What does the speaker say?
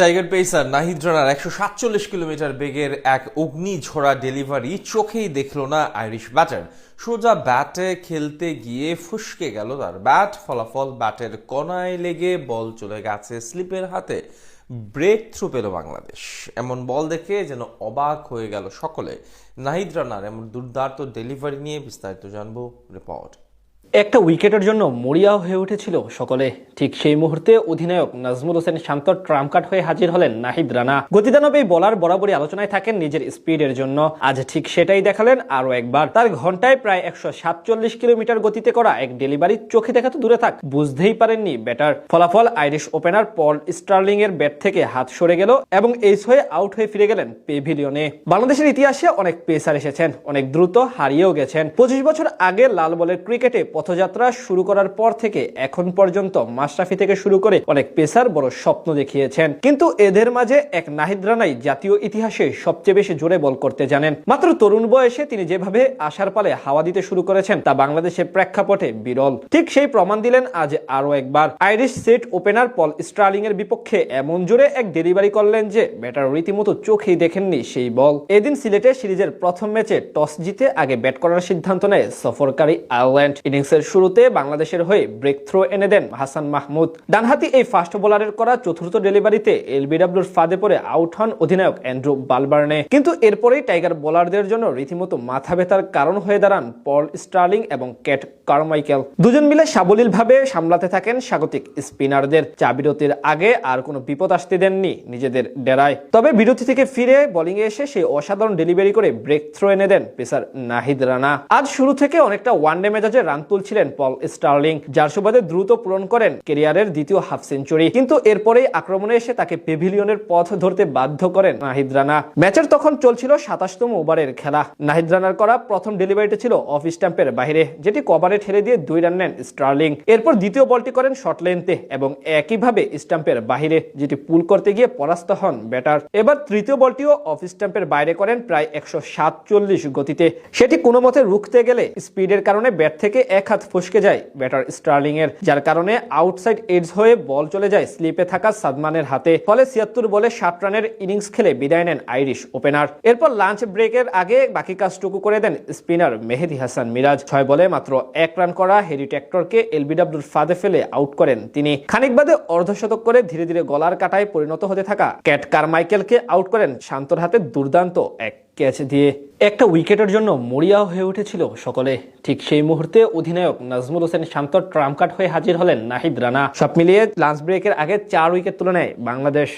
Tiger pacer Nahid রানার একশো সাতচল্লিশ kilometre বেগের এক অগ্নিঝরা ডেলিভারি চোখেই দেখল না আইরিশ ব্যাটার। সোজা ব্যাটে খেলতে গিয়ে ফুসকে গেল তার ব্যাট, ফলাফল ব্যাটের কণায় লেগে বল চলে গেছে স্লিপের হাতে। ব্রেক থ্রু পেল বাংলাদেশ। এমন বল দেখে যেন অবাক হয়ে গেল সকলে। নাহিদ রানার এমন দুর্দান্ত ডেলিভারি নিয়ে বিস্তারিত জানব রিপোর্ট। একটা উইকেটের জন্য মরিয়া হয়ে উঠেছিল সকলে। ঠিক সেই মুহূর্তে অধিনায়ক নাজমুল হোসেন শান্ত ট্রাম্প কাট হয়ে হাজির হলেন নাহিদ রানা। গতিদানব এই বলার বরাবরই আলোচনায় থাকেন নিজের স্পিডের জন্য। আজ ঠিক সেটাই দেখালেন আরও একবার। তার ঘন্টায় প্রায় একশো সাতচল্লিশ কিলোমিটার গতিতে করা এক ডেলিভারি চোখে দেখা তো দূরে থাক, বুঝতেই পারেননি ব্যাটার। ফলাফল আইরিশ ওপেনার পল স্টার্লিং এর ব্যাট থেকে হাত সরে গেল এবং এইস হয়ে আউট হয়ে ফিরে গেলেন পেভিলিয়নে। বাংলাদেশের ইতিহাসে অনেক পেসার এসেছেন, অনেক দ্রুত হারিয়েও গেছেন। পঁচিশ বছর আগে লাল বলের ক্রিকেটে পথযাত্রা শুরু করার পর থেকে এখন পর্যন্ত মাশরাফি থেকে শুরু করে অনেক পেসার বড় স্বপ্ন দেখিয়েছেন। কিন্তু এদের মাঝে এক নাহিদ রানাই জাতীয় ইতিহাসে সবচেয়ে বেশি জোরে বল করতে জানেন। মাত্র তরুণ বয়সে তিনি যেভাবে আশার পালে হাওয়া দিতে শুরু করেছেন, তা বাংলাদেশের প্রেক্ষাপটে বিরল। ঠিক সেই প্রমাণ দিলেন আজ আরও একবার। Irish set opener Paul Stirling এর বিপক্ষে এমন জোরে এক ডেলিভারি করলেন যে ব্যাটার রীতিমতো চোখেই দেখেননি সেই বল। এদিন সিলেটে সিরিজের প্রথম ম্যাচে টস জিতে আগে ব্যাট করার সিদ্ধান্ত নেয় সফরকারী আয়ারল্যান্ড। ইনিংসের শুরুতে বাংলাদেশের হয়ে ব্রেক থ্রো এনে দেন হাসান মাহমুদ। ডানহাতি এই ফাস্ট বোলারের করা চতুর্থ ডেলিভারিতে এলবিডব্লিউর ফাঁদে পড়ে আউট হন অধিনায়ক অ্যান্ড্রু বালবার্নে। কিন্তু এরপরেই টাইগার বোলারদের জন্য রীতিমতো মাথা ব্যথার কারণ হয়ে দাঁড়ান পল স্টার্লিং এবং ক্যাট কারমাইকেল। দুজন মিলে সাবলীলভাবে সামলাতে থাকেন স্বাগতিক স্পিনারদের। চা বিরতির আগে আর কোনো বিপদ আসতে দেননি নিজেদের ডেরায়। তবে বিরতি থেকে ফিরে বোলিং এ এসে সেই অসাধারণ ডেলিভারি করে ব্রেক থ্রো এনে দেন পেসার নাহিদ রানা। আজ শুরু থেকে অনেকটা ওয়ান ওয়ানডে মেজাজে রান তুলছিলেন পল স্টার্লিং, যার সুবাদে দ্রুত পূরণ করেন কেরিয়ারের দ্বিতীয় হাফ সেঞ্চুরি। কিন্তু এরপরেই আক্রমণে এসে তাকে পেভিলিয়নের পথ ধরতে বাধ্য করেন নাহিদ রানা। ম্যাচের তখন চলছিল সাতাশতম ওভারের খেলা। নাহিদ রানার করা প্রথম ডেলিভারিটি ছিল অফ স্ট্যাম্পের বাইরে, যেটি কভারে ঠেলে দিয়ে দুই রান নেন স্টার্লিং। এরপর দ্বিতীয় বলটি করেন শর্ট লেন্থে এবং একইভাবে স্ট্যাম্পের বাইরে, যেটি পুল করতে গিয়ে পরাস্ত হন ব্যাটার। এবার তৃতীয় বলটিও অফ স্ট্যাম্পের বাইরে করেন প্রায় একশো সাতচল্লিশ গতিতে। সেটি কোনো মতে রুখতে গেলে স্পিডের কারণে ব্যাট থেকে এক হাত ফসকে যায়। ব্যাটার স্টার্লিং এর যার কারণে আউটসাইড এডস হয়ে বল চলে যায় স্লিপে থাকা সাদমানের হাতে। ফলে ছিয়াত্তর বলে ষাট রানের ইনিংস খেলে বিদায় নেন আইরিশ ওপেনার। এরপর লাঞ্চ ব্রেকের আগে বাকি কাজটুকু করে দেন স্পিনার মেহেদি হাসান মিরাজ। ছয় বলে মাত্র এক রান করা হেরি ট্যাক্টরকে এলবিডব্লিউর ফাঁদে ফেলে আউট করেন তিনি। খানিক বাদে অর্ধশতক করে ধীরে ধীরে গলার কাটায় পরিণত হতে থাকা ক্যাট কারমাইকেলকে আউট করেন শান্তর হাতে দুর্দান্ত এক ক্যাচ দিয়ে একটা উইকেটের জন্য মরিয়া হয়ে উঠেছিল সকলে। ঠিক সেই মুহূর্তে অধিনায়ক নাজমুল হোসেন শান্ত ট্রাম্প কাট হয়ে হাজির হলেন নাহিদ রানা। সব মিলিয়ে লাঞ্চ ব্রেকের আগে চার উইকেট তুলে নেয় বাংলাদেশ।